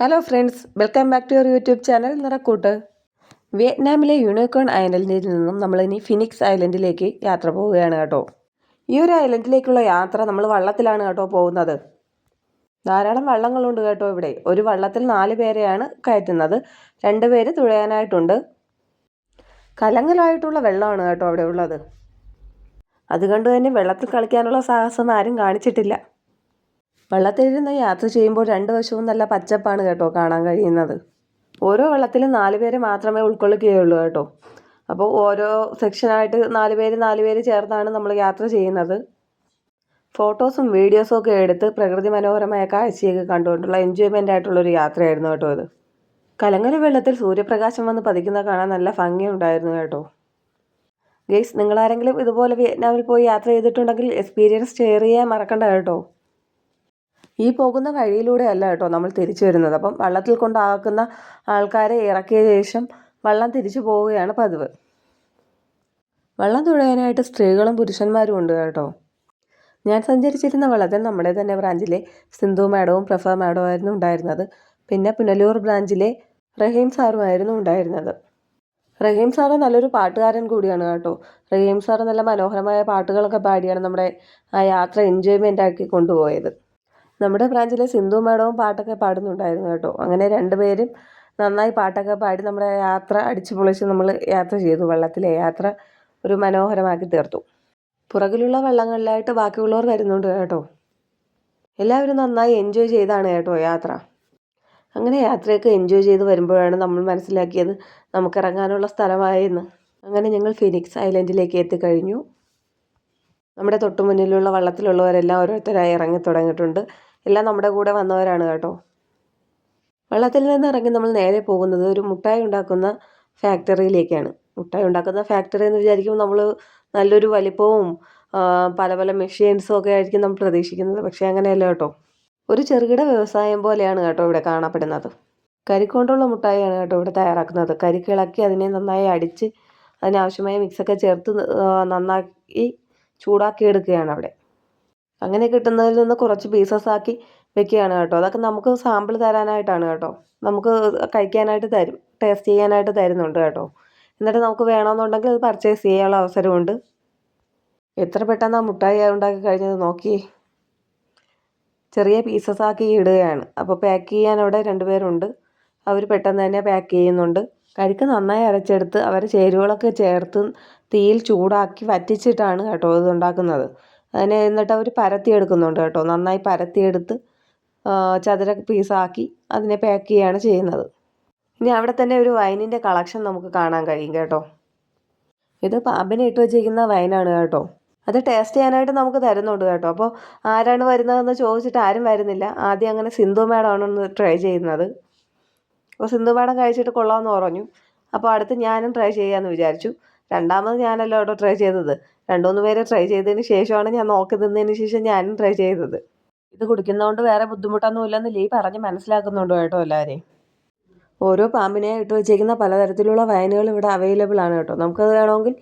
Hello friends welcome back to your YouTube channel Nirakkoottu വിയറ്റ്നാമിലെ unicorn ഐലൻഡിൽ നിന്നും നമ്മളിനി phoenix ഐലൻഡിലേക്ക് യാത്ര പോവുകയാണ് കേട്ടോ. ഈ ഒരു ഐലൻഡിലേക്കുള്ള യാത്ര നമ്മൾ വള്ളത്തിലാണ് കേട്ടോ പോകുന്നത്. ധാരാളം വള്ളങ്ങളുണ്ട് കേട്ടോ ഇവിടെ. ഒരു വള്ളത്തിൽ നാല് പേരെയാണ് കയറ്റുന്നത്. രണ്ട് പേര് തുഴയാനായിട്ടുണ്ട്. കലങ്ങലായിട്ടുള്ള വെള്ളമാണ് കേട്ടോ അവിടെ ഉള്ളത്. അതുകൊണ്ട് തന്നെ വെള്ളത്തിൽ കളിക്കാനുള്ള സാഹസം ആരും കാണിച്ചിട്ടില്ല. വെള്ളത്തിലിരുന്ന് യാത്ര ചെയ്യുമ്പോൾ രണ്ട് വശവും നല്ല പച്ചപ്പാണ് കേട്ടോ കാണാൻ കഴിയുന്നത്. ഓരോ വെള്ളത്തിലും നാല് പേര് മാത്രമേ ഉൾക്കൊള്ളിക്കുകയുള്ളൂ കേട്ടോ. അപ്പോൾ ഓരോ സെക്ഷനായിട്ട് നാല് പേര് നാല് പേര് ചേർന്നാണ് നമ്മൾ യാത്ര ചെയ്യുന്നത്. ഫോട്ടോസും വീഡിയോസും ഒക്കെ എടുത്ത് പ്രകൃതി മനോഹരമായ കാഴ്ചയൊക്കെ കണ്ടുകൊണ്ടുള്ള എൻജോയ്മെന്റ് ആയിട്ടുള്ളൊരു യാത്രയായിരുന്നു കേട്ടോ അത് കലങ്കര വെള്ളത്തിൽ സൂര്യപ്രകാശം വന്ന് പതിക്കുന്ന കാണാൻ നല്ല ഭംഗിയുണ്ടായിരുന്നു കേട്ടോ. ഗെയ്സ് നിങ്ങളാരെങ്കിലും ഇതുപോലെ വിയറ്റ്നാമിൽ പോയി യാത്ര ചെയ്തിട്ടുണ്ടെങ്കിൽ എക്സ്പീരിയൻസ് ഷെയർ ചെയ്യാൻ മറക്കണ്ട കേട്ടോ. ഈ പോകുന്ന വഴിയിലൂടെ അല്ല കേട്ടോ നമ്മൾ തിരിച്ചു വരുന്നത്. അപ്പം വള്ളത്തിൽ കൊണ്ടാക്കുന്ന ആൾക്കാരെ ഇറക്കിയ ശേഷം വള്ളം തിരിച്ചു പോവുകയാണ് പതിവ്. വള്ളം തുഴയാനായിട്ട് സ്ത്രീകളും പുരുഷന്മാരും ഉണ്ട് കേട്ടോ. ഞാൻ സഞ്ചരിച്ചിരുന്ന വള്ളത്തിൽ നമ്മുടെ തന്നെ ബ്രാഞ്ചിലെ സിന്ധു മാഡവും പ്രഫ മാഡവും ആയിരുന്നു ഉണ്ടായിരുന്നത്. പിന്നെ പുനലൂർ ബ്രാഞ്ചിലെ റഹീം സാറുമായിരുന്നു ഉണ്ടായിരുന്നത്. റഹീം സാറ് നല്ലൊരു പാട്ടുകാരൻ കൂടിയാണ് കേട്ടോ. റഹീം സാറ് നല്ല മനോഹരമായ പാട്ടുകളൊക്കെ പാടിയാണ് നമ്മുടെ ആ യാത്ര എൻജോയ്മെന്റ് ആക്കി കൊണ്ടുപോയത്. നമ്മുടെ ബ്രാഞ്ചിലെ സിന്ധു മാഡവും പാട്ടൊക്കെ പാടുന്നുണ്ടായിരുന്നു കേട്ടോ. അങ്ങനെ രണ്ടുപേരും നന്നായി പാട്ടൊക്കെ പാടി നമ്മുടെ യാത്ര അടിച്ചു പൊളിച്ച് നമ്മൾ യാത്ര ചെയ്തു. വെള്ളത്തിലെ യാത്ര ഒരു മനോഹരമാക്കി തീർത്തു. പുറകിലുള്ള വെള്ളങ്ങളിലായിട്ട് ബാക്കിയുള്ളവർ വരുന്നുണ്ട് കേട്ടോ. എല്ലാവരും നന്നായി എൻജോയ് ചെയ്താണ് കേട്ടോ യാത്ര. അങ്ങനെ യാത്രയൊക്കെ എൻജോയ് ചെയ്ത് വരുമ്പോഴാണ് നമ്മൾ മനസ്സിലാക്കിയത് നമുക്ക് ഇറങ്ങാനുള്ള സ്ഥലമായെന്ന്. അങ്ങനെ ഞങ്ങൾ ഫിനിക്സ് ഐലൻഡിലേക്ക് എത്തിക്കഴിഞ്ഞു. നമ്മുടെ തൊട്ടു മുന്നിലുള്ള വള്ളത്തിലുള്ളവരെല്ലാം ഓരോരുത്തരായി ഇറങ്ങി തുടങ്ങിയിട്ടുണ്ട്. എല്ലാം നമ്മുടെ കൂടെ വന്നവരാണ് കേട്ടോ. വെള്ളത്തിൽ നിന്ന് ഇറങ്ങി നമ്മൾ നേരെ പോകുന്നത് ഒരു മുട്ടായി ഉണ്ടാക്കുന്ന ഫാക്ടറിയിലേക്കാണ്. മുട്ടായി ഉണ്ടാക്കുന്ന ഫാക്ടറി എന്ന് വിചാരിക്കുമ്പോൾ നമ്മൾ നല്ലൊരു വലിപ്പവും പല പല മെഷീൻസും ഒക്കെ ആയിരിക്കും നമ്മൾ പ്രതീക്ഷിക്കുന്നത്. പക്ഷേ അങ്ങനെയല്ല കേട്ടോ. ഒരു ചെറുകിട വ്യവസായം പോലെയാണ് കേട്ടോ ഇവിടെ കാണപ്പെടുന്നത്. കരിക്കൊണ്ടുള്ള മുട്ടായിയാണ് കേട്ടോ ഇവിടെ തയ്യാറാക്കുന്നത്. കരിക്കിളക്കി അതിനെ നന്നായി അടിച്ച് അതിനാവശ്യമായ മിക്സൊക്കെ ചേർത്ത് നന്നാക്കി ചൂടാക്കി എടുക്കുകയാണ് അവിടെ. അങ്ങനെ കിട്ടുന്നതിൽ നിന്ന് കുറച്ച് പീസസ് ആക്കി വെക്കുകയാണ് കേട്ടോ. അതൊക്കെ നമുക്ക് സാമ്പിൾ തരാനായിട്ടാണ് കേട്ടോ. നമുക്ക് കഴിക്കാനായിട്ട് തരും ടേസ്റ്റ് ചെയ്യാനായിട്ട് തരുന്നുണ്ട് കേട്ടോ. എന്നിട്ട് നമുക്ക് വേണമെന്നുണ്ടെങ്കിൽ അത് പർച്ചേസ് ചെയ്യാനുള്ള അവസരമുണ്ട്. എത്ര പെട്ടെന്ന് ആ മുട്ടായി ഉണ്ടാക്കി കഴിഞ്ഞത് നോക്കി. ചെറിയ പീസസ് ആക്കി ഇടുകയാണ്. അപ്പോൾ പാക്ക് ചെയ്യാൻ അവിടെ രണ്ടുപേരുണ്ട് അവർ പെട്ടെന്ന് തന്നെ പാക്ക് ചെയ്യുന്നുണ്ട്. കരിക്ക് നന്നായി അരച്ചെടുത്ത് അവർ ചേരുവകളൊക്കെ ചേർത്ത് തീയിൽ ചൂടാക്കി വറ്റിച്ചിട്ടാണ് കേട്ടോ ഇത് ഉണ്ടാക്കുന്നത്. അതിനെ എന്നിട്ട് അവർ പരത്തിയെടുക്കുന്നുണ്ട് കേട്ടോ. നന്നായി പരത്തിയെടുത്ത് ചതുര പീസാക്കി അതിനെ പാക്ക് ചെയ്യുകയാണ് ചെയ്യുന്നത്. ഇനി അവിടെ തന്നെ ഒരു വൈനിന്റെ കളക്ഷൻ നമുക്ക് കാണാൻ കഴിയും കേട്ടോ. ഇത് പാമ്പിനെ ഇട്ട് വെച്ചിരിക്കുന്ന വൈനാണ് കേട്ടോ. അത് ടേസ്റ്റ് ചെയ്യാനായിട്ട് നമുക്ക് തരുന്നുണ്ട് കേട്ടോ. അപ്പോൾ ആരാണ് വരുന്നതെന്ന് ചോദിച്ചിട്ട് ആരും വരുന്നില്ല. ആദ്യം അങ്ങനെ സിന്ധു മേഡമാണ് ഒന്ന് ട്രൈ ചെയ്യുന്നത്. അപ്പോൾ സിന്ധു മേഡം കഴിച്ചിട്ട് കൊള്ളാമെന്ന് പറഞ്ഞു. അപ്പോൾ അടുത്ത് ഞാനും ട്രൈ ചെയ്യാമെന്ന് വിചാരിച്ചു. രണ്ടാമത് ഞാനല്ലോ കേട്ടോ ട്രൈ ചെയ്തത്. രണ്ടുമൂന്ന് പേര് ട്രൈ ചെയ്തതിന് ശേഷമാണ് ഞാൻ നോക്കി നിന്നതിന് ശേഷം ഞാനും ട്രൈ ചെയ്തത്. ഇത് കുടിക്കുന്നതുകൊണ്ട് വേറെ ബുദ്ധിമുട്ടൊന്നും ഇല്ലെന്ന് ലീ പറഞ്ഞ് മനസ്സിലാക്കുന്നുണ്ടോ കേട്ടോ എല്ലാവരെയും ഓരോ പാമ്പിനെ ഇട്ട് വെച്ചേക്കുന്ന പലതരത്തിലുള്ള വൈനുകൾ ഇവിടെ അവൈലബിൾ ആണ് കേട്ടോ. നമുക്കത് വേണമെങ്കിൽ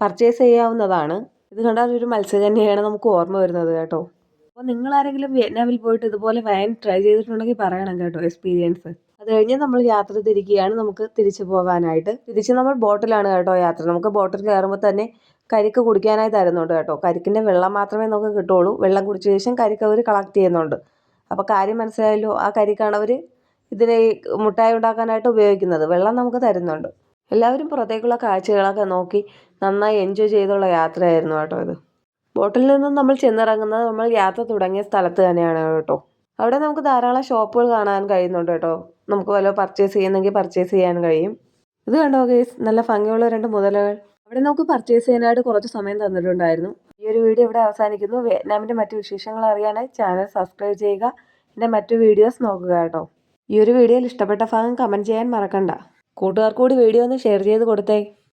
പർച്ചേസ് ചെയ്യാവുന്നതാണ്. ഇത് കണ്ടാൽ ഒരു മത്സ്യകന്യയാണ് നമുക്ക് ഓർമ്മ വരുന്നത് കേട്ടോ. അപ്പോൾ നിങ്ങൾ ആരെങ്കിലും വിയറ്റ്നാമിൽ പോയിട്ട് ഇതുപോലെ വൈൻ ട്രൈ ചെയ്തിട്ടുണ്ടെങ്കിൽ പറയണം കേട്ടോ എക്സ്പീരിയൻസ് കഴിഞ്ഞ് നമ്മൾ യാത്ര തിരിക്കുകയാണ് നമുക്ക് തിരിച്ചു പോകാനായിട്ട്. തിരിച്ച് നമ്മൾ ബോട്ടിലാണ് കേട്ടോ യാത്ര. നമുക്ക് ബോട്ടിൽ കയറുമ്പോൾ തന്നെ കരിക്ക് കുടിക്കാനായി തരുന്നുണ്ട് കേട്ടോ. കരിക്കിന്റെ വെള്ളം മാത്രമേ നമുക്ക് കിട്ടുള്ളൂ. വെള്ളം കുടിച്ച ശേഷം കരിക്ക് അവർ കളക്ട് ചെയ്യുന്നുണ്ട്. അപ്പോൾ കാര്യം മനസ്സിലായല്ലോ ആ കരിക്കാണ് അവർ ഇതിനെ മുട്ടായി ഉണ്ടാക്കാനായിട്ട് ഉപയോഗിക്കുന്നത്. വെള്ളം നമുക്ക് തരുന്നുണ്ട്. എല്ലാവരും പുറത്തേക്കുള്ള കാഴ്ചകളൊക്കെ നോക്കി നന്നായി എൻജോയ് ചെയ്തുള്ള യാത്രയായിരുന്നു കേട്ടോ ഇത്. ബോട്ടിൽ നിന്നും നമ്മൾ ചെന്നിറങ്ങുന്നത് നമ്മൾ യാത്ര തുടങ്ങിയ സ്ഥലത്ത് തന്നെയാണ് കേട്ടോ. അവിടെ നമുക്ക് ധാരാളം ഷോപ്പുകൾ കാണാൻ കഴിയുന്നുണ്ട് കേട്ടോ. നമുക്ക് വല്ല പർച്ചേസ് ചെയ്യുന്നെങ്കിൽ പർച്ചേസ് ചെയ്യാൻ കഴിയും. ഇത് കണ്ടോ ഗേസ് നല്ല ഭംഗിയുള്ള രണ്ട് മുതലകൾ. അവിടെ നമുക്ക് പർച്ചേസ് ചെയ്യാനായിട്ട് കുറച്ച് സമയം തന്നിട്ടുണ്ടായിരുന്നു. ഈ ഒരു വീഡിയോ ഇവിടെ അവസാനിക്കുന്നു. വിയറ്റ്നാമിന്റെ മറ്റു വിശേഷങ്ങൾ അറിയാനായി ചാനൽ സബ്സ്ക്രൈബ് ചെയ്യുക. എന്റെ മറ്റു വീഡിയോസ് നോക്കുക കേട്ടോ. ഈ ഒരു വീഡിയോയിൽ ഇഷ്ടപ്പെട്ട ഭാഗം കമന്റ് ചെയ്യാൻ മറക്കണ്ട. കൂട്ടുകാർക്കൂടി വീഡിയോ ഒന്ന് ഷെയർ ചെയ്ത് കൊടുത്തേ.